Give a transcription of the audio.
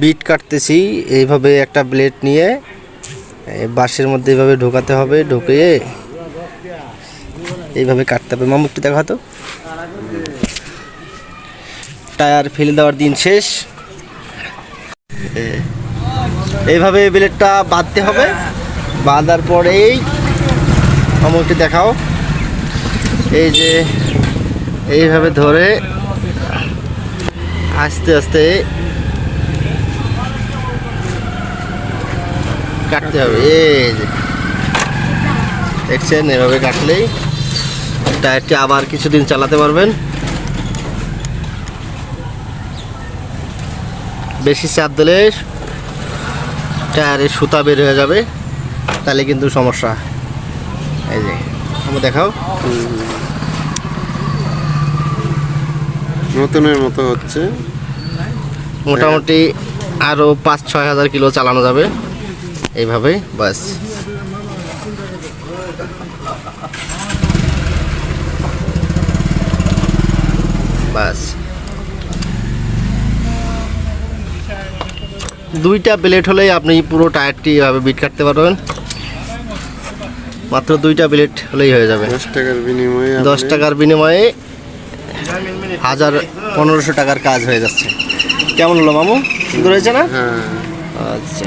Bit কাটতেছি, এইভাবে একটা ব্লেড নিয়ে বাঁশের মধ্যে এইভাবে ঢোকাতে হবে ঢুকিয়ে এইভাবে কাটতে হবে। মামু দেখা তো। টায়ার ফেলে দেওয়ার দিন শেষ। এইভাবে ব্লেডটা বাঁধতে হবে। বাঁধার পরেই, মামু, একটু দেখাও। এই যে, এইভাবে ধরে আস্তে আস্তে কাটতে হবে এই যে। দেখছেন এভাবে কাটলেই টায়ারটি আবার কিছুদিন চালাতে পারবেন। বেশি চাপ দিলে টায়ারের সুতা বের হয়ে যাবে তাহলে কিন্তু সমস্যা। এই যে আমি দেখাও। নতুনের মতো হচ্ছে। মোটামুটি আরও পাঁচ ছয় হাজার কিলো চালানো যাবে। এইভাবে বাস। বাস। দুইটা ব্লেড হলেই আপনি পুরো টায়ারটি এভাবে বিট কাটতে পারবেন। মাত্র দুইটা ব্লেড হলেই হয়ে যাবে। দশ টাকার বিনিময়ে দশ টাকার বিনিময়ে হাজার পনেরোশো টাকার কাজ হয়ে যাচ্ছে। কেমন হলো মামু? সুন্দর হয়েছে না? হ্যাঁ। আচ্ছা।